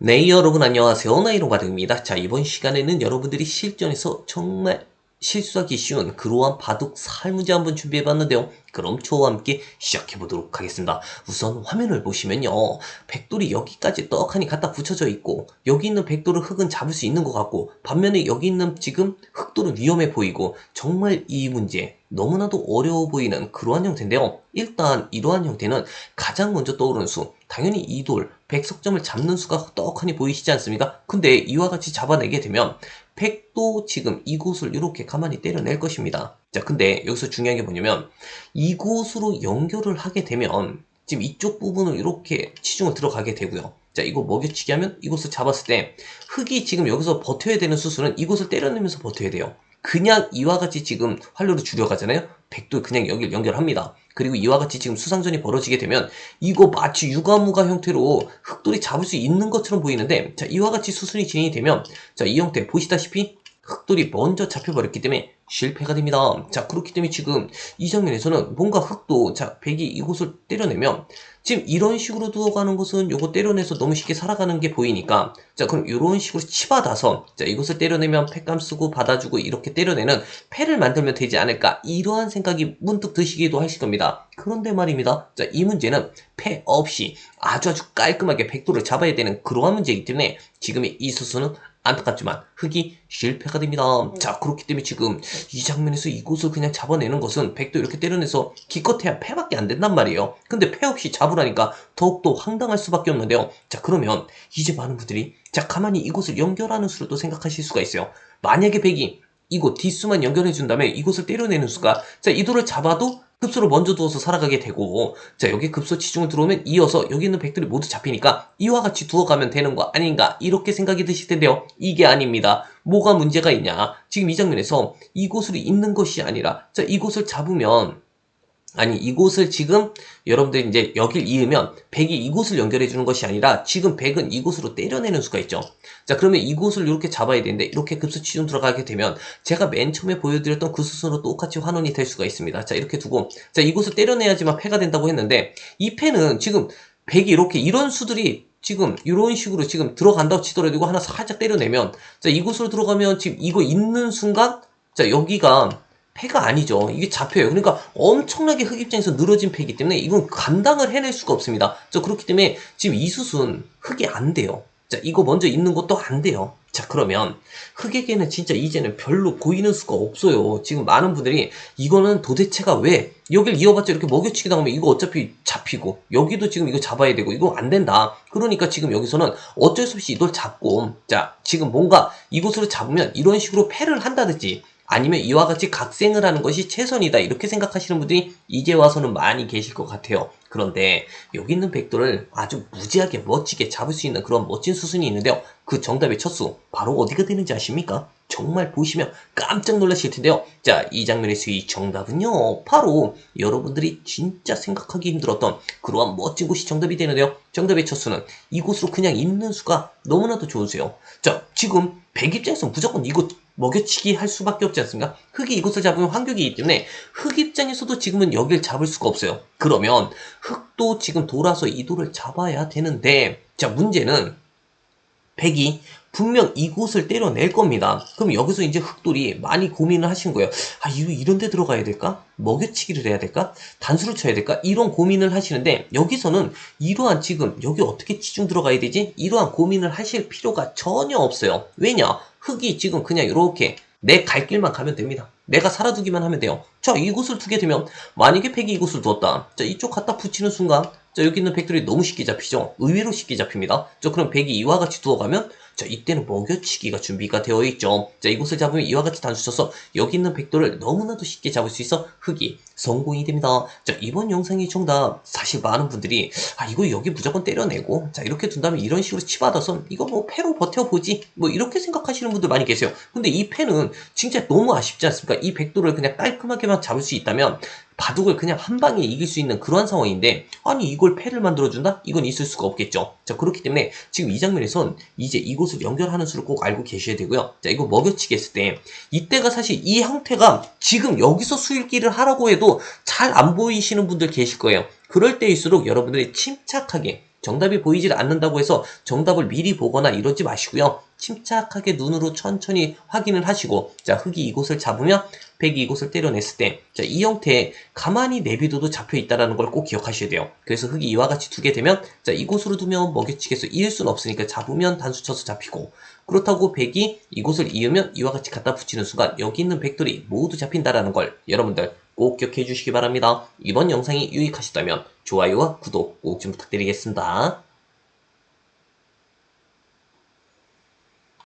네, 여러분 안녕하세요. 나이로바득입니다. 자, 이번 시간에는 여러분들이 실전에서 정말 실수하기 쉬운 그러한 바둑 살문제 한번 준비해봤는데요. 그럼 저와 함께 시작해보도록 하겠습니다. 우선 화면을 보시면요. 백돌이 여기까지 떡하니 갖다 붙여져 있고 여기 있는 백돌은 흙은 잡을 수 있는 것 같고 반면에 여기 있는 지금 흑돌은 위험해 보이고 정말 이 문제 너무나도 어려워 보이는 그러한 형태인데요. 일단 이러한 형태는 가장 먼저 떠오르는 수 당연히 이 돌 백석점을 잡는 수가 떡하니 보이시지 않습니까? 근데 이와 같이 잡아내게 되면 백도 지금 이곳을 이렇게 가만히 때려낼 것입니다. 자, 근데 여기서 중요한 게 뭐냐면 이곳으로 연결을 하게 되면 지금 이쪽 부분을 이렇게 치중을 들어가게 되고요. 자, 이거 먹여치기 하면 이곳을 잡았을 때 흙이 지금 여기서 버텨야 되는 수술은 이곳을 때려내면서 버텨야 돼요. 그냥 이와 같이 지금 활로를 줄여가잖아요. 백도 그냥 여기를 연결합니다. 그리고 이와 같이 지금 수상전이 벌어지게 되면 이거 마치 유가무가 형태로 흑돌이 잡을 수 있는 것처럼 보이는데 자 이와 같이 수순이 진행이 되면 자 이 형태 보시다시피 흑돌이 먼저 잡혀버렸기 때문에 실패가 됩니다. 자 그렇기 때문에 지금 이 장면에서는 뭔가 흑도 자 백이 이곳을 때려내면 지금 이런 식으로 두어가는 것은 요거 때려내서 너무 쉽게 살아가는 게 보이니까 자 그럼 이런 식으로 치받아서 자 이것을 때려내면 패감 쓰고 받아주고 이렇게 때려내는 패를 만들면 되지 않을까 이러한 생각이 문득 드시기도 하실 겁니다. 그런데 말입니다. 자 이 문제는 패 없이 아주 아주 깔끔하게 백도를 잡아야 되는 그러한 문제이기 때문에 지금의 이 수수는 안타깝지만 흙이 실패가 됩니다. 자 그렇기 때문에 지금 이 장면에서 이곳을 그냥 잡아내는 것은 백도 이렇게 때려내서 기껏해야 패밖에 안 된단 말이에요. 근데 패 없이 잡으라니까 더욱더 황당할 수밖에 없는데요. 자 그러면 이제 많은 분들이 자 가만히 이곳을 연결하는 수로 또 생각하실 수가 있어요. 만약에 백이 이곳 뒷수만 연결해 준다면 이곳을 때려내는 수가 자 이도를 잡아도 급소를 먼저 두어서 살아가게 되고 자 여기 급소 치중을 들어오면 이어서 여기 있는 백들이 모두 잡히니까 이와 같이 두어가면 되는 거 아닌가 이렇게 생각이 드실 텐데요? 이게 아닙니다. 뭐가 문제가 있냐? 지금 이 장면에서 이곳으로 있는 것이 아니라 자 이곳을 잡으면 아니 이곳을 지금 여러분들 이제 여길 이으면 백이 이곳을 연결해 주는 것이 아니라 지금 백은 이곳으로 때려내는 수가 있죠. 자 그러면 이곳을 이렇게 잡아야 되는데 이렇게 급수 치중 들어가게 되면 제가 맨 처음에 보여드렸던 그 수순으로 똑같이 환원이 될 수가 있습니다. 자 이렇게 두고 자 이곳을 때려내야지만 패가 된다고 했는데 이 패는 지금 백이 이렇게 이런 수들이 지금 이런 식으로 지금 들어간다고 치더라도 이거 하나 살짝 때려내면 자 이곳으로 들어가면 지금 이거 있는 순간 자 여기가 패가 아니죠. 이게 잡혀요. 그러니까 엄청나게 흑 입장에서 늘어진 패이기 때문에 이건 감당을 해낼 수가 없습니다. 자, 그렇기 때문에 지금 이 숫은 흑이 안 돼요. 자, 이거 먼저 있는 것도 안 돼요. 자, 그러면 흑에게는 진짜 이제는 별로 보이는 수가 없어요. 지금 많은 분들이 이거는 도대체가 왜 여길 이어봤자 이렇게 먹여치기 당하면 이거 어차피 잡히고 여기도 지금 이거 잡아야 되고 이거 안 된다. 그러니까 지금 여기서는 어쩔 수 없이 이걸 잡고 자, 지금 뭔가 이곳으로 잡으면 이런 식으로 패를 한다든지 아니면 이와 같이 각생을 하는 것이 최선이다 이렇게 생각하시는 분들이 이제 와서는 많이 계실 것 같아요. 그런데 여기 있는 백도를 아주 무지하게 멋지게 잡을 수 있는 그런 멋진 수순이 있는데요. 그 정답의 첫수 바로 어디가 되는지 아십니까? 정말 보시면 깜짝 놀라실 텐데요. 자, 이 장면에서 이 정답은요. 바로 여러분들이 진짜 생각하기 힘들었던 그러한 멋진 곳이 정답이 되는데요. 정답의 첫 수는 이곳으로 그냥 있는 수가 너무나도 좋으세요. 자, 지금 백 입장에서 무조건 이곳 먹여치기 할 수밖에 없지 않습니까? 흙이 이곳을 잡으면 환격이기 때문에 흙 입장에서도 지금은 여길 잡을 수가 없어요. 그러면 흙도 지금 돌아서 이도를 잡아야 되는데 자 문제는 백이 분명 이곳을 때려낼 겁니다. 그럼 여기서 이제 흑돌이 많이 고민을 하신 거예요. 아, 이거 이런 데 들어가야 될까? 먹여치기를 해야 될까? 단수를 쳐야 될까? 이런 고민을 하시는데 여기서는 이러한 지금 여기 어떻게 치중 들어가야 되지? 이러한 고민을 하실 필요가 전혀 없어요. 왜냐? 흙이 지금 그냥 이렇게 내 갈 길만 가면 됩니다. 내가 살아두기만 하면 돼요. 자, 이곳을 두게 되면 만약에 팩이 이곳을 두었다. 자, 이쪽 갖다 붙이는 순간 자, 여기 있는 팩들이 너무 쉽게 잡히죠. 의외로 쉽게 잡힙니다. 자, 그럼 백이 이와 같이 두어가면 자, 이때는 먹여치기가 준비가 되어 있죠. 자, 이곳을 잡으면 이와 같이 단수 쳐서 여기 있는 백도를 너무나도 쉽게 잡을 수 있어 흙이 성공이 됩니다. 자, 이번 영상의 정답 사실 많은 분들이 아, 이거 여기 무조건 때려내고 자, 이렇게 둔다면 이런 식으로 치받아서 이거 뭐 패로 버텨보지 뭐 이렇게 생각하시는 분들 많이 계세요. 근데 이 패는 진짜 너무 아쉽지 않습니까? 이 백도를 그냥 깔끔하게만 잡을 수 있다면 바둑을 그냥 한 방에 이길 수 있는 그러한 상황인데 아니 이걸 패를 만들어준다? 이건 있을 수가 없겠죠. 자 그렇기 때문에 지금 이 장면에선 이제 이곳을 연결하는 수를 꼭 알고 계셔야 되고요. 자 이거 먹여치기 했을 때 이때가 사실 이 형태가 지금 여기서 수일기를 하라고 해도 잘 안 보이시는 분들 계실 거예요. 그럴 때일수록 여러분들이 침착하게 정답이 보이질 않는다고 해서 정답을 미리 보거나 이러지 마시고요. 침착하게 눈으로 천천히 확인을 하시고 자 흙이 이곳을 잡으면 백이 이곳을 때려냈을 때 자 이 형태에 가만히 내비둬도 잡혀 있다라는 걸꼭 기억하셔야 돼요. 그래서 흙이 이와 같이 두게 되면 자 이곳으로 두면 먹여치기해서 이을 수는 없으니까 잡으면 단수 쳐서 잡히고 그렇다고 백이 이곳을 이으면 이와 같이 갖다 붙이는 순간 여기 있는 백들이 모두 잡힌다라는 걸 여러분들 꼭 기억해 주시기 바랍니다. 이번 영상이 유익하시다면 좋아요와 구독 꼭 좀 부탁드리겠습니다.